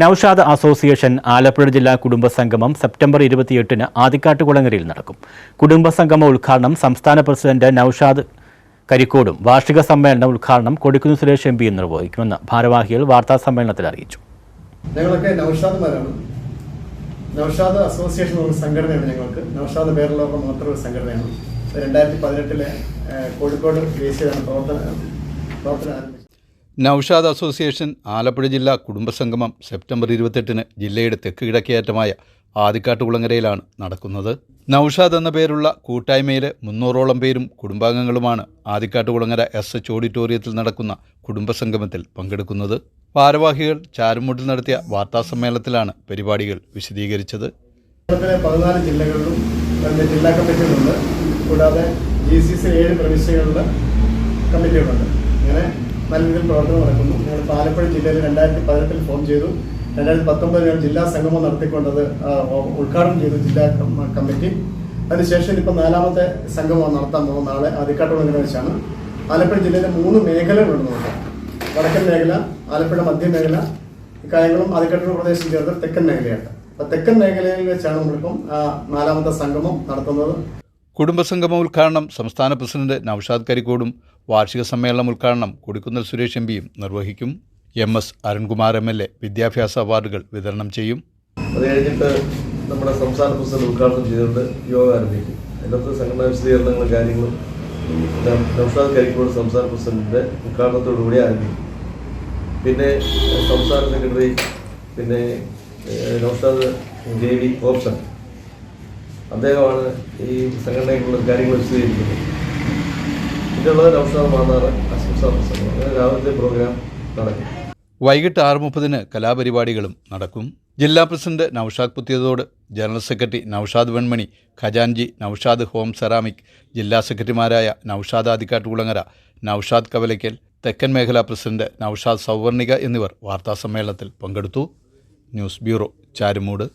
Naushad association Alappuzha ജില്ലാ കുടുംബസംഗമം September ഇരുപത്തിയെട്ടിന് ആദിക്കാട്ടുകുളങ്ങരയിൽ നടക്കും. കുടുംബസംഗമ ഉദ്ഘാടനം സംസ്ഥാന പ്രസിഡന്റ് നൌഷാദ് കരിക്കോടും വാർഷിക സമ്മേളനം ഉദ്ഘാടനം കൊടിക്കുന്ന് സുരേഷ് എം പിയും നിർവഹിക്കുമെന്ന് ഭാരവാഹികൾ വാർത്താ സമ്മേളനത്തിൽ അറിയിച്ചു. ഞങ്ങളൊക്കെ നൌഷാദ്മാരാണ്. നൌഷാദ് അസോസിയേഷൻ ഒരു സംഘടനയാണ് ഞങ്ങൾക്ക്. നൌഷാദ് പേരുള്ളവർക്ക് മാത്രം ഒരു സംഘടനയാണ്. രണ്ടായിരത്തി പതിനെട്ടിലെ കോഴിക്കോട് ദേശീയതാണ് പ്രവർത്തനം പ്രവർത്തന ആരംഭിച്ചത് നൌഷാദ് അസോസിയേഷൻ ആലപ്പുഴ ജില്ലാ കുടുംബസംഗമം സെപ്റ്റംബർ ഇരുപത്തെട്ടിന് ജില്ലയുടെ തെക്ക് കിഴക്കേയറ്റമായ ആദിക്കാട്ടുകുളങ്ങരയിലാണ് നടക്കുന്നത്. നൌഷാദ് എന്ന പേരുള്ള കൂട്ടായ്മയിലെ മുന്നൂറോളം പേരും കുടുംബാംഗങ്ങളുമാണ് ആദിക്കാട്ടുകുളങ്ങര എസ് എച്ച് ഓഡിറ്റോറിയത്തിൽ നടക്കുന്ന കുടുംബസംഗമത്തിൽ പങ്കെടുക്കുന്നത്. ഭാരവാഹികൾ ചാരുമൂട്ടിൽ നടത്തിയ വാർത്താസമ്മേളനത്തിലാണ് പരിപാടികൾ വിശദീകരിച്ചത്. പതിനാല് ജില്ലകളിലും രണ്ട് ജില്ലാ കമ്മിറ്റികളുണ്ട്. കൂടാതെ ജി സി സി ഏഴ് പ്രവിശ്യകളിൽ കമ്മിറ്റികളുണ്ട്. ഇങ്ങനെ നല്ല പ്രവർത്തനം നടക്കുന്നു. ഞങ്ങൾ ആലപ്പുഴ ജില്ലയിൽ രണ്ടായിരത്തി പതിനെട്ടിൽ ഫോം ചെയ്തു. രണ്ടായിരത്തി പത്തൊമ്പതിൽ ഞങ്ങൾ ജില്ലാ സംഗമം നടത്തിക്കൊണ്ടത് ഉദ്ഘാടനം ചെയ്തു ജില്ലാ കമ്മിറ്റി. അതിനുശേഷം ഇപ്പം നാലാമത്തെ സംഗമം നടത്താൻ പോകുന്ന നാളെ അതിക്കാട്ടുള്ള വെച്ചാണ്. ആലപ്പുഴ ജില്ലയിലെ മൂന്ന് മേഖലകളുണ്ട് നമുക്ക് വടക്കൻ മേഖല ആലപ്പുഴ മധ്യമേഖല കാര്യങ്ങളും അതിക്കാട്ടുള്ള പ്രദേശം ചേർത്ത് തെക്കൻ മേഖലയാണ്. അപ്പൊ തെക്കൻ മേഖലയിൽ വെച്ചാണ് നമ്മളിപ്പം നാലാമത്തെ സംഗമം നടത്തുന്നത്. കുടുംബസംഗമ ഉദ്ഘാടനം സംസ്ഥാന പ്രസിഡന്റ് നൌഷാദ് കരിക്കോടും വാർഷിക സമ്മേളനം ഉദ്ഘാടനം കൊടിക്കുന്നിൽ സുരേഷ് എം പിയും നിർവഹിക്കും M S Arunkumar M L A. വിദ്യാഭ്യാസ അവാർഡുകൾ വിതരണം ചെയ്യും. അത് കഴിഞ്ഞിട്ട് നമ്മുടെ സംസ്ഥാന പ്രസിഡന്റ് ഉദ്ഘാടനം ചെയ്തുകൊണ്ട് യോഗ ആരംഭിക്കും. അതിനകത്ത് സംഘടനാ വിശദീകരണങ്ങളും കാര്യങ്ങളും നൗഷാദ് കരിക്കോട് സംസ്ഥാന പ്രസിഡന്റിന്റെ ഉദ്ഘാടനത്തോടുകൂടി ആരംഭിക്കും. പിന്നെ സംസ്ഥാന സെക്രട്ടറി പിന്നെ നൗഷാദ് ദേവി ഓപ്ഷൻ. അദ്ദേഹമാണ് ഈ സംഘടനയ്ക്കുള്ള കാര്യങ്ങൾ വിശദീകരിക്കുന്നത്. രാവിലത്തെ പ്രോഗ്രാം നടക്കും. വൈകിട്ട് ആറ് മുപ്പതിന് കലാപരിപാടികളും നടക്കും. ജില്ലാ president Naushad Puthiyathode general secretary Naushad Venmani ഖജാൻജി Naushad home ceramic ജില്ലാ സെക്രട്ടറിമാരായ നൌഷാദ് ആദിക്കാട്ടുകുളങ്ങര നൌഷാദ് കവലയ്ക്കൽ തെക്കൻ മേഖലാ പ്രസിഡന്റ് നൌഷാദ് സൗവർണിക എന്നിവർ വാർത്താസമ്മേളനത്തിൽ പങ്കെടുത്തു. News bureau Charummood.